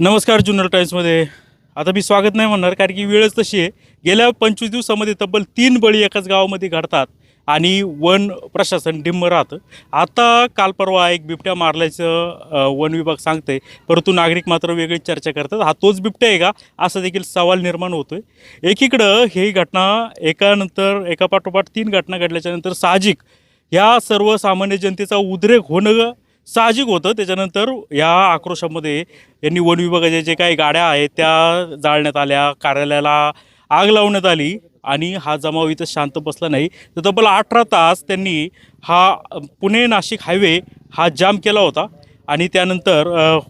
नमस्कार जुनल टाईम्समध्ये आता मी स्वागत नाही म्हणणार कारण की वेळच तशी आहे. गेल्या पंचवीस दिवसामध्ये तब्बल तीन बळी एकाच गावामध्ये घडतात आणि वन प्रशासन डिंब राहतं. आता काल परवा एक बिबट्या मारल्याचं वन विभाग सांगते परंतु नागरिक मात्र वेगळीच चर्चा करतात. हा तोच बिबट्या आहे का? असा देखील सवाल निर्माण होतो आहे एकीकडं ही घटना एकानंतर एकापाठोपाठ तीन घटना घडल्याच्यानंतर साहजिक ह्या सर्वसामान्य जनतेचा उद्रेक होणं साहजिक होतं. त्याच्यानंतर या आक्रोशामध्ये यांनी वन विभागाच्या जे काही गाड्या आहेत त्या जाळण्यात आल्या कार्यालयाला आग लावण्यात आली आणि हा जमाव इथं शांत बसला नाही. तर तब्बल अठरा तास त्यांनी हा पुणे नाशिक हायवे हा जाम केला होता आणि त्यानंतर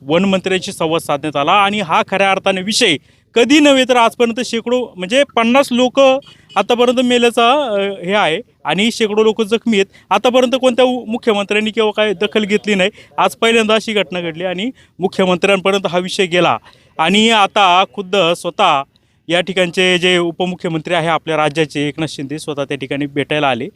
वनमंत्र्यांशी संवाद साधण्यात आला आणि हा खऱ्या अर्थाने विषय कधी नव्हे तर आजपर्यंत शेकडो म्हणजे पन्नास लोक आतापर्यंत मेल्याचा हे आहे. आणि शेकडो लोक जखमी आहेत. आतापर्यंत कोणत्या मुख्यमंत्र्यांनी किंवा काय दखल घेतली नाही. आज पहिल्यांदा अशी घटना घडली आणि मुख्यमंत्र्यांपर्यंत हा विषय गेला. आणि आता खुद्द स्वतः या ठिकाणचे जे उपमुख्यमंत्री आहे आपल्या राज्याचे एकनाथ शिंदे स्वतः त्या ठिकाणी भेटायला आले.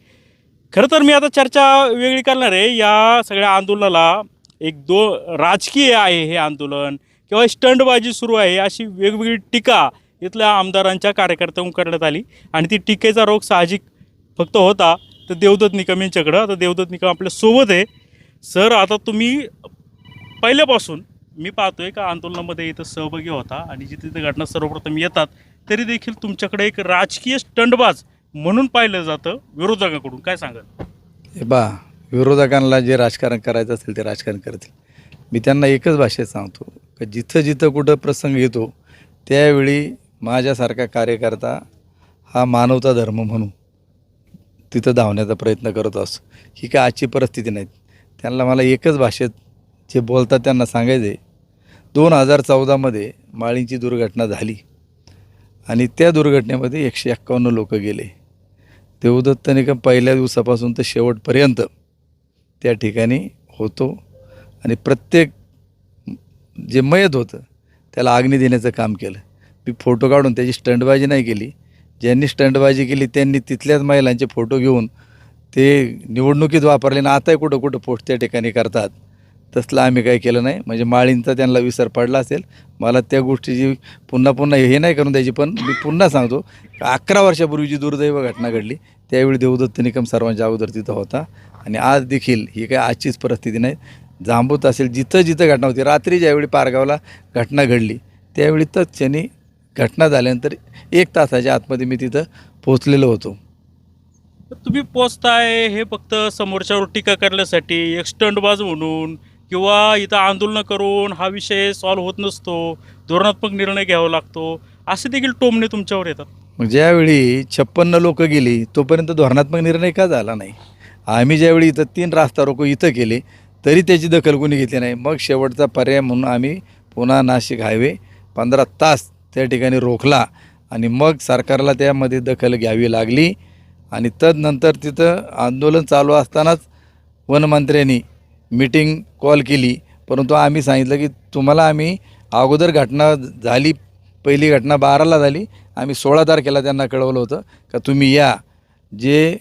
खरं तर मी आता चर्चा वेगळी करणार आहे. या सगळ्या आंदोलनाला एक दो राजकीय आहे हे आंदोलन. किंवा स्टंटबाजी सुरू आहे अशी वेगवेगळी टीका इथल्या आमदारांच्या कार्यकर्त्यांकडून करण्यात आली. आणि ती टीकेचा रोग साहजिक फक्त होता तर देवदत्त निकम यांच्याकडं. आता देवदत्त निकम आपल्यासोबत आहे. सर आता तुम्ही पहिल्यापासून मी पाहतोय का आंदोलनामध्ये इथं सहभागी होता आणि जिथे तिथे घटना सर्वप्रथम येतात तरी देखील तुमच्याकडे एक राजकीय स्टंटबाज म्हणून पाहिलं जातं विरोधकांकडून. काय सांगाल? हे बा विरोधकांना जे राजकारण करायचं असेल ते राजकारण करतील. मी त्यांना एकच भाषेत सांगतो. का जिथं जिथं कुठं प्रसंग येतो त्यावेळी माझ्यासारखा कार्यकर्ता हा मानवता धर्म म्हणून तिथं धावण्याचा प्रयत्न करत असतो. ही काय आजची परिस्थिती नाही त्यांना मला एकच भाषेत जे बोलतात त्यांना सांगायचे दोन हजार चौदामध्ये माळींची दुर्घटना झाली आणि त्या दुर्घटनेमध्ये एकशे एक्कावन्न लोक गेले. देवदत्त निकम पहिल्या दिवसापासून तर शेवटपर्यंत त्या ठिकाणी होतो आणि प्रत्येक जे मयत होतं त्याला आग्नी देण्याचं काम केलं. मी फोटो काढून त्याची स्टंटबाजी नाही केली. ज्यांनी स्टंटबाजी केली त्यांनी तिथल्याच महिलांचे फोटो घेऊन ते निवडणुकीत वापरले ना आताही कुठं कुठं पोस्ट त्या ठिकाणी करतात. तसलं आम्ही काही केलं नाही. म्हणजे माळींचा त्यांना विसर पडला असेल. मला त्या गोष्टीची पुन्हा पुन्हा हे नाही करून द्यायची पण मी पुन्हा सांगतो अकरा वर्षापूर्वी जी दुर्दैव घटना घडली त्यावेळी देवदत्त निकम सर्वांच्या अगोदर तिथं होता. आणि आज देखील ही काही आजचीच परिस्थिती नाही. जांबूत असेल जिथं जिथं घटना होती. रात्री ज्यावेळी पारगावला घटना घडली त्यावेळी तर क्षणी घटना झाल्यानंतर एक तासाच्या आतमध्ये मी तिथं पोचलेलो होतो. तुम्ही पोचताय हे फक्त समोरच्यावर टीका करण्यासाठी एक स्टंटबाज म्हणून किंवा इथं आंदोलनं करून हा विषय सॉल्व्ह होत नसतो धोरणात्मक निर्णय घ्यावा लागतो असे देखील टोमणे तुमच्यावर येतात. मग ज्यावेळी छप्पन्न लोक गेली तोपर्यंत धोरणात्मक निर्णय का झाला नाही? आम्ही ज्यावेळी इथं तीन रास्ता रोको इथं केले तरी त्याची दखल कोणी घेतली नाही. मग शेवटचा पर्याय म्हणून आम्ही पुन्हा नाशिक हायवे पंधरा तास त्या ठिकाणी रोखला आणि मग सरकारला त्यामध्ये दखल घ्यावी लागली आणि तदनंतर तिथं आंदोलन चालू असतानाच वनमंत्र्यांनी मीटिंग कॉल केली. परंतु आम्ही सांगितलं की तुम्हाला आम्ही अगोदर घटना झाली पहिली घटना बाराला झाली. आम्ही सोळा तारखेला त्यांना कळवलं होतं का तुम्ही या. जे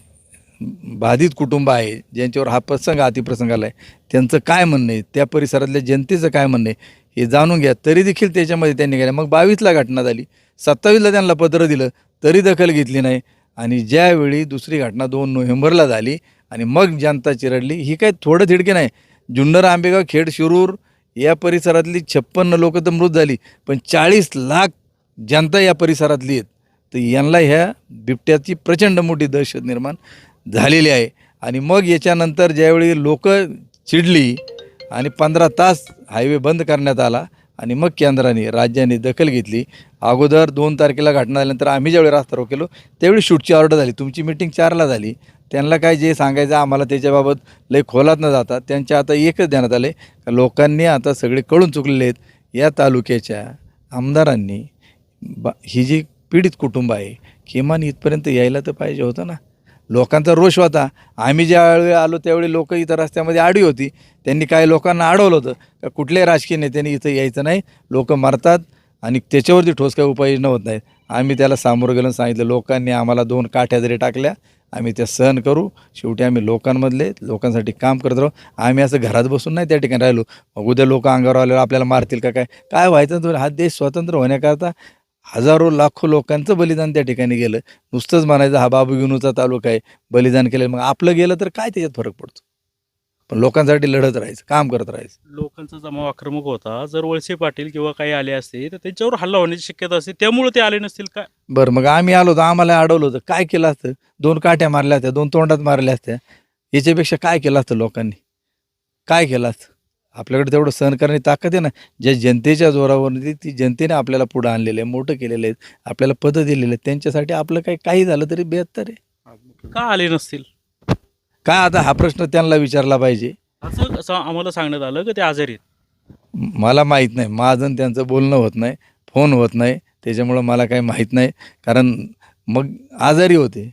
बाधित कुटुंब आहे ज्यांच्यावर हा प्रसंग अतिप्रसंग आला आहे त्यांचं काय म्हणणं आहे? त्या परिसरातल्या जनतेचं काय म्हणणं आहे? हे जाणून घ्या. तरी देखील त्याच्यामध्ये त्यांनी गेल्या. मग बावीसला घटना झाली. सत्तावीसला त्यांना पत्र दिलं. तरी दखल घेतली नाही. आणि ज्यावेळी दुसरी घटना दोन नोव्हेंबरला झाली आणि मग जनता चिरडली ही काय थोडं थिडके नाही. जुन्नर आंबेगाव खेड शिरूर या परिसरातली छप्पन्न लोक तर मृत झाली. पण चाळीस लाख जनता या परिसरातली आहेत. तर यांना ह्या बिबट्याची प्रचंड मोठी दहशत निर्माण झालेली आहे. आणि मग याच्यानंतर ज्यावेळी लोक चिडली आणि पंधरा तास हायवे बंद करण्यात आला आणि मग केंद्राने राज्याने दखल घेतली. अगोदर दोन तारखेला घटना झाल्यानंतर आम्ही ज्यावेळी रास्ता रोक केलो त्यावेळी शूटची ऑर्डर झाली. तुमची मिटिंग चारला झाली. त्यांना काय जे सांगायचं आम्हाला त्याच्याबाबत लय खोलात न जाता त्यांच्या आता एकच देण्यात आले. लोकांनी आता सगळे कळून चुकलेले आहेत. या तालुक्याच्या आमदारांनी बा ही जी पीडित कुटुंब आहे किमान इथपर्यंत यायला तर पाहिजे होतं ना. लोकांचा रोष होता. आम्ही ज्यावेळी आलो त्यावेळी लोक इथं रस्त्यामध्ये आडी होती. त्यांनी काही लोकांना अडवलं होतं. का कुठल्याही राजकीय नेत्यांनी इथं यायचं नाही. लोक मरतात आणि त्याच्यावरती ठोस काही उपाययोजना होत नाहीत. आम्ही त्याला सामोरं गेलं सांगितलं लोकांनी आम्हाला दोन काठ्या जरी टाकल्या आम्ही त्या सहन करू. शेवटी आम्ही लोकांमधले लोकांसाठी काम करत राहू. आम्ही असं घरात बसून नाही त्या ठिकाणी राहिलो. मग उद्या लोक अंगावर आल्यावर आपल्याला मारतील का काय? काय व्हायचं हा देश स्वतंत्र होण्याकरता हजारो लाखो लोकांचं बलिदान त्या ठिकाणी गेलं. नुसतंच म्हणायचं हा बाबू गिनूचा तालुका आहे बलिदान केलं मग आपलं गेलं तर काय त्याच्यात फरक पडतो? पण लोकांसाठी लढत राहायचं काम करत राहायचं. लोकांचा जमाव आक्रमक होता. जर वळसे पाटील किंवा काही आले असते तर त्यांच्यावर हल्ला होण्याची शक्यता असते. त्यामुळे ते आले नसतील काय बरं मग आम्ही आलो होतो आम्हाला अडवलं होतं. काय केलं असतं? दोन काट्या मारल्या असत्या दोन तोंडात मारल्या असत्या. याच्यापेक्षा काय केलं असतं लोकांनी? काय केलं असतं? आपल्याकडे तेवढं सहन करण्याची ताकद आहे ना ज्या जनतेच्या जोरावर ती जनतेने आपल्याला पुढं आणलेलं आहे मोठं केलेलं आहे आपल्याला पदं दिलेलं आहेत त्यांच्यासाठी आपलं काही काही झालं तरी बेहत्तर आहे. का आले नसतील? काय आता हा प्रश्न त्यांना विचारला पाहिजे. असं असं आम्हाला सांगण्यात आलं की ते आजारी आहेत? मला माहीत नाही माझं त्यांचं बोलणं होत नाही फोन होत नाही त्याच्यामुळं मला काही माहीत नाही कारण मग आजारी होते.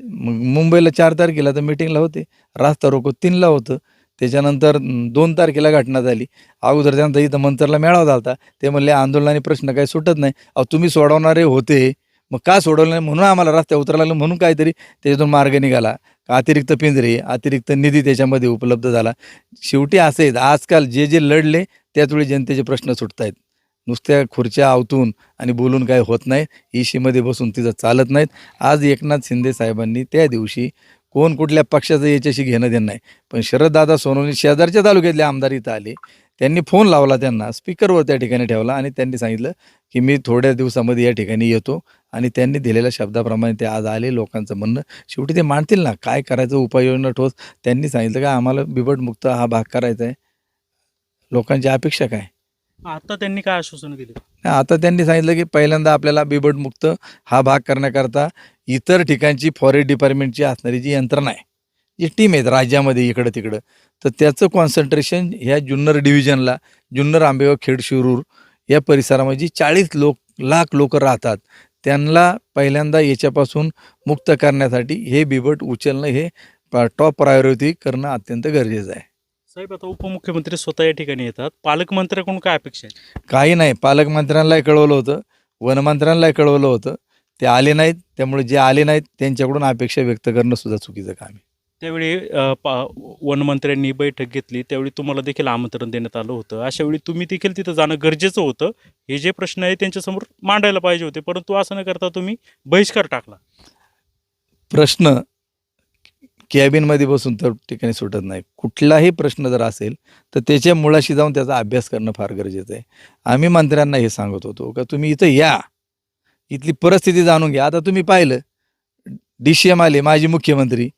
मग मुंबईला चार तारखेला तर मिटिंगला होते रास्ता रोको तीनला होतं त्याच्यानंतर दोन तारखेला घटना झाली. अगोदर त्यांचा इथं मंतरला मेळावा झाला होता ते म्हणले आंदोलनाने प्रश्न काही सुटत नाही. अहो तुम्ही सोडवणारे होते. मग का सोडवलं नाही? म्हणून आम्हाला रस्त्यावर उतरायला लागलं. म्हणून काहीतरी त्याच्यातून मार्ग निघाला. अतिरिक्त पिंजरे अतिरिक्त निधी त्याच्यामध्ये उपलब्ध झाला. शेवटी असे आहेत आजकाल जे जे लढले त्याचवेळी जनतेचे प्रश्न सुटत आहेत नुसत्या खुर्च्या आवतून आणि बोलून काय होत नाही. ईशीमध्ये बसून तिथं चालत नाहीत. आज एकनाथ शिंदे साहेबांनी त्या दिवशी कोण कुठल्या पक्षाचं याच्याशी घेणं देणं नाही. पण शरददादा सोनवणे शेजारच्या तालुक्यातले आमदार इथं आले. त्यांनी फोन लावला त्यांना स्पीकरवर त्या ठिकाणी ठेवला आणि त्यांनी सांगितलं की मी थोड्या दिवसामध्ये या ठिकाणी येतो. आणि त्यांनी दिलेल्या शब्दाप्रमाणे ते आज आले लोकांचं म्हणणं. शेवटी ते मांडतील ना काय करायचं उपाययोजना ठोस. त्यांनी सांगितलं का आम्हाला बिबटमुक्त हा भाग करायचा आहे. लोकांची अपेक्षा काय? आता त्यांनी काय आश्वासन दिले? आता त्यांनी सांगितलं की पहिल्यांदा आपल्याला बिबटमुक्त हा भाग करण्याकरता इतर ठिकाणची फॉरेस्ट डिपार्टमेंटची असणारी जी यंत्रणा आहे जी टीम आहेत राज्यामध्ये इकडं तिकडं तर त्याचं कॉन्सन्ट्रेशन ह्या जुन्नर डिव्हिजनला जुन्नर आंबेगाव खेड शिरूर या परिसरामध्ये चाळीस लोक लाख लोक राहतात त्यांना पहिल्यांदा याच्यापासून मुक्त करण्यासाठी हे बिबट उचलणं हे टॉप प्रायोरिटी करणं अत्यंत गरजेचं आहे. साहेब आता उपमुख्यमंत्री स्वतः या ठिकाणी येतात. पालकमंत्र्याकडून काय अपेक्षा आहे काही नाही. पालकमंत्र्यांनाही कळवलं होतं. वनमंत्र्यांनाही कळवलं होतं. ते आले नाहीत. त्यामुळे जे आले नाहीत त्यांच्याकडून अपेक्षा व्यक्त करणं सुद्धा चुकीचं काम आहे. त्यावेळी अ, पा वनमंत्र्यांनी बैठक घेतली. त्यावेळी तुम्हाला देखील आमंत्रण देण्यात आलं होतं. अशा वेळी तुम्ही देखील तिथं जाणं गरजेचं होतं. हे जे प्रश्न आहे त्यांच्यासमोर मांडायला पाहिजे होते. परंतु असं न करता तुम्ही बहिष्कार टाकला. प्रश्न कॅबिनमध्ये बसून तर ठिकाणी सुटत नाही. कुठलाही प्रश्न जर असेल तर त्याच्या मुळाशी जाऊन त्याचा अभ्यास करणं फार गरजेचं आहे. आम्ही मंत्र्यांना हे सांगत होतो का तुम्ही इथं या. इथली परिस्थिती जाणून घ्या. आता तुम्ही पाहिलं डी सी एम आले माजी मुख्यमंत्री.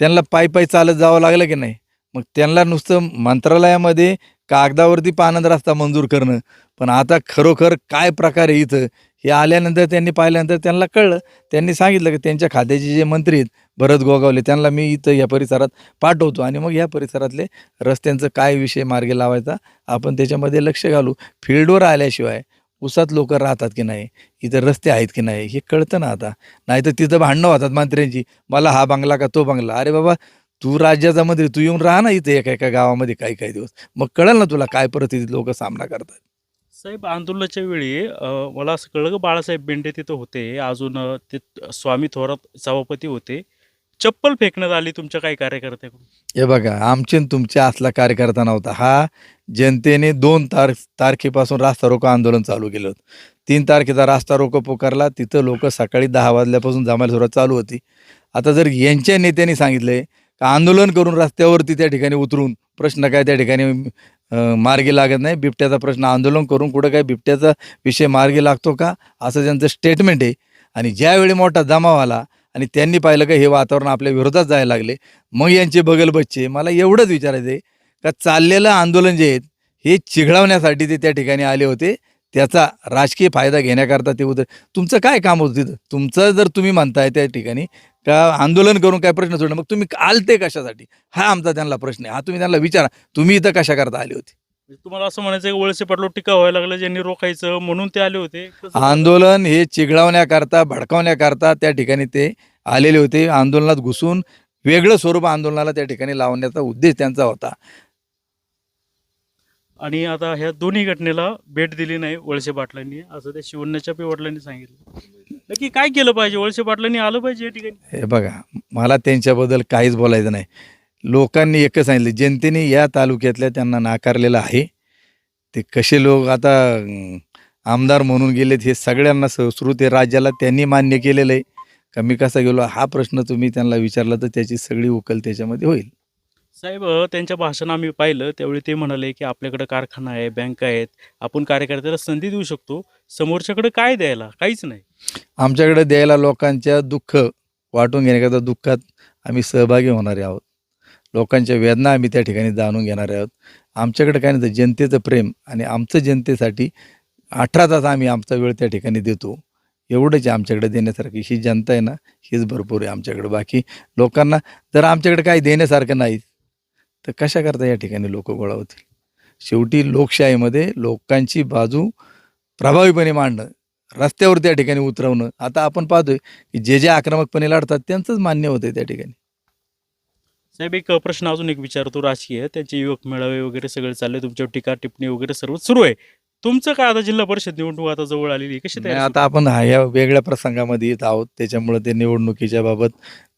त्यांना पायी पायी चालत जावं लागलं की नाही? मग त्यांना नुसतं मंत्रालयामध्ये कागदावरती पानंद रस्ता मंजूर करणं. पण आता खरोखर काय प्रकार आहे इथं? हे आल्यानंतर त्यांनी पाहिल्यानंतर त्यांना कळलं. त्यांनी सांगितलं की त्यांच्या खात्याचे जे मंत्री आहेत भरत गोगावले त्यांना मी इथं या परिसरात पाठवतो. आणि मग या परिसरातले रस्त्यांचं काय विषय मार्गे लावायचा आपण त्याच्यामध्ये लक्ष घालू. फील्डवर आल्याशिवाय उसात लोक राहतात की नाही? इथं रस्ते आहेत की नाही? हे कळतं ना आता. नाही तर तिथं भांडणं होतात मंत्र्यांची. मला हा बंगला का तो बंगला? अरे बाबा तू राज्याचा मंत्री तू येऊन राहा ना इथे एका एका गावामध्ये काही काही दिवस. मग कळेल ना तुला काय परिस्थितीत लोक सामना करतात. साहेब आंदोलनाच्या वेळी मला असं कळलं बाळासाहेब बेंडे तिथं होते. अजून ते स्वामी थोरात सभापती होते. चप्पल फेकण्यात आली तुमच्या काही कार्यकर्त्याकडून? हे बघा आमचे तुमच्या तुमचे असला कार्यकर्ता नव्हता. हा जनतेने दोन तार तारखेपासून रास्ता रोको आंदोलन चालू केलं होतं. तीन तारखेचा रास्ता रोको पुकारला तिथं लोक सकाळी दहा वाजल्यापासून जमायला सुरुवात चालू होती. आता जर यांच्या नेत्यांनी सांगितलंय का आंदोलन करून रस्त्यावरती त्या ठिकाणी उतरून प्रश्न काय त्या ठिकाणी अं, मार्गी लागत नाही बिबट्याचा प्रश्न आंदोलन करून कुठं काय बिबट्याचा विषय मार्गी लागतो का? असं त्यांचं स्टेटमेंट आहे. आणि ज्यावेळी मोठा जमाव आला आणि त्यांनी पाहिलं का हे वातावरण आपल्या विरोधात जायला लागले. मग यांचे बगल बच्चे मला एवढंच विचारायचं आहे का चाललेलं आंदोलन जे आहेत हे चिघळवण्यासाठी ते त्या ठिकाणी आले होते. त्याचा राजकीय फायदा घेण्याकरता ते उतर तुमचं काय काम होतं तिथं? तुमचं जर तुम्ही म्हणताय त्या ठिकाणी का आंदोलन करून काय प्रश्न सोडणं मग तुम्ही आलते कशासाठी? हा आमचा त्यांना प्रश्न आहे. हा तुम्ही त्यांना विचारा. तुम्ही इथं कशा करता आले होते? तुम्हाला असं म्हणायचं की वळसे पाटलो टीका व्हायला लागलं ज्यांनी रोखायचं म्हणून ते आले होते? आंदोलन हे चिघळवण्याकरता भडकावण्याकरता त्या ठिकाणी ते आलेले होते. आंदोलनात घुसून वेगळं स्वरूप आंदोलनाला त्या ठिकाणी लावण्याचा उद्देश त्यांचा होता. आणि आता ह्या दोन्ही घटनेला भेट दिली नाही वळसे पाटलांनी. असं त्या शिवण्याच्या वडिलांनी सांगितलं. नक्की काय केलं पाहिजे? वळसे पाटलांनी आलं पाहिजे या ठिकाणी? हे बघा मला त्यांच्याबद्दल काहीच बोलायचं नाही. लोकांनी एकच सांगितलं जनतेने या तालुक्यातल्या त्यांना नाकारलेलं आहे. ते कसे लोक आता आमदार म्हणून गेलेत हे सगळ्यांना सुश्रुत आहे राज्याला त्यांनी मान्य केलेलं आहे. का मी कसा गेलो हा प्रश्न तुम्ही त्यांना विचारला तर त्याची सगळी उकल त्याच्यामध्ये होईल. साहेब त्यांच्या भाषण आम्ही पाहिलं त्यावेळी ते म्हणाले की आपल्याकडे कारखाना आहे बँक आहेत आपण कार्यकर्त्याला संधी देऊ शकतो. समोरच्याकडे काय द्यायला? काहीच नाही. आमच्याकडे द्यायला लोकांच्या दुःख वाटून घेण्याकरता दुःखात आम्ही सहभागी होणारे आहोत. लोकांच्या वेदना आम्ही त्या ठिकाणी जाणून घेणार आहोत. आमच्याकडे काय नाही तर जनतेचं प्रेम आणि आमचं जनतेसाठी अठरा तास आम्ही आमचा वेळ त्या ठिकाणी देतो. एवढंच आहे आमच्याकडे देण्यासारखी. ही जनता आहे ना हीच भरपूर आहे आमच्याकडे. बाकी लोकांना जर आमच्याकडे काही देण्यासारखं नाही तर कशा करता या ठिकाणी लोक गोळा होतील? शेवटी लोकशाहीमध्ये लोकांची बाजू प्रभावीपणे मांडणं रस्त्यावर त्या ठिकाणी उतरवणं. आता आपण पाहतोय की जे जे आक्रमकपणे लढतात त्यांचंच मान्य होतं त्या ठिकाणी. साहेब एक प्रश्न अजून एक विचारतो. राजकीय त्यांचे युवक मेळावे वगैरे सगळे चालले तुमच्यावर टीका टिप्पणी वगैरे सर्व सुरू आहे. तुमचं काय आता जिल्हा परिषद निवडणूक आता जवळ आलेली आहे. कशी नाही, तयारी आता आपण हा- या वेगळ्या प्रसंगामध्ये येत आहोत. त्याच्यामुळे ते निवडणुकीच्या बाबत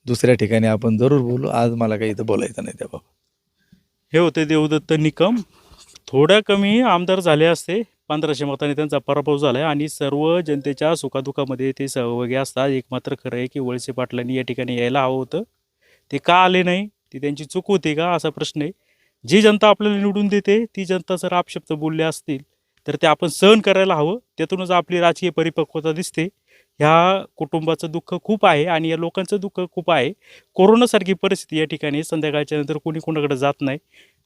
दुसऱ्या ठिकाणी आपण जरूर बोलू. आज मला काही इथं बोलायचं नाही त्याबाबत हे होते देवदत्त निकम. थोड्या कमी आमदार झाले असते. पंधराशे मतांनी त्यांचा पराभव झाला आहे आणि सर्व जनतेच्या सुखादुखामध्ये ते सहभागी असतात. एक मात्र खरं आहे की वळसे पाटलांनी या ठिकाणी यायला हवं होतं. ते का आले नाही? ती त्यांची चूक होती का असा प्रश्न आहे. जी जनता आपल्याला निवडून देते ती जनता जर आपशब्द बोलले असतील तर ते आपण सहन करायला हवं. त्यातूनच आपली राजकीय परिपक्वता दिसते. ह्या कुटुंबाचं दुःख खूप आहे आणि या लोकांचं दुःख खूप आहे. कोरोनासारखी परिस्थिती या ठिकाणी संध्याकाळच्या नंतर कोणी कोणाकडे जात नाही.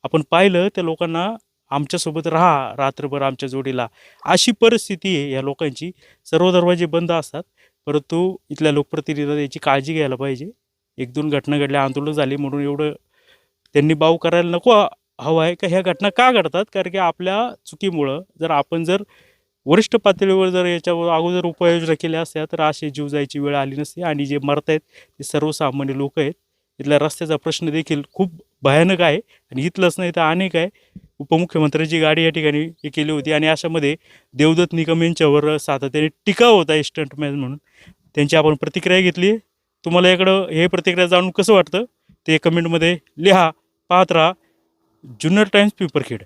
आपण पाहिलं त्या लोकांना आमच्यासोबत राहा रात्रभर आमच्या जोडीला. अशी परिस्थिती आहे या लोकांची. सर्व दरवाजे बंद असतात. परंतु इथल्या लोकप्रतिनिधीला याची काळजी घ्यायला पाहिजे. एक दोन घटना घडल्या आंदोलन झाली म्हणून एवढं त्यांनी बाऊ करायला नको हवं आहे का? ह्या घटना का घडतात? कारण की आपल्या चुकीमुळं जर आपण जर वरिष्ठ पातळीवर जर याच्यावर अगोदर उपाययोजना केल्या असत्या तर असे जीव जायची वेळ आली नसती. आणि जे मरत आहेत ते सर्वसामान्य लोक आहेत. इथल्या रस्त्याचा प्रश्न देखील खूप भयानक आहे. आणि इथलंच नाही तर अनेक आहे. उपमुख्यमंत्र्यांची गाडी या ठिकाणी हे केली होती. आणि अशामध्ये देवदत्त निकम यांच्यावर सातत्याने टीका होता आहे स्टंटमॅन म्हणून. त्यांची आपण प्रतिक्रिया घेतली. तुम्हाला याकडं हे प्रतिक्रिया जाणून कसं वाटतं ते कमेंटमध्ये लिहा. पाहत राहा. जुन्नर टाइम्स पिंपरखेड.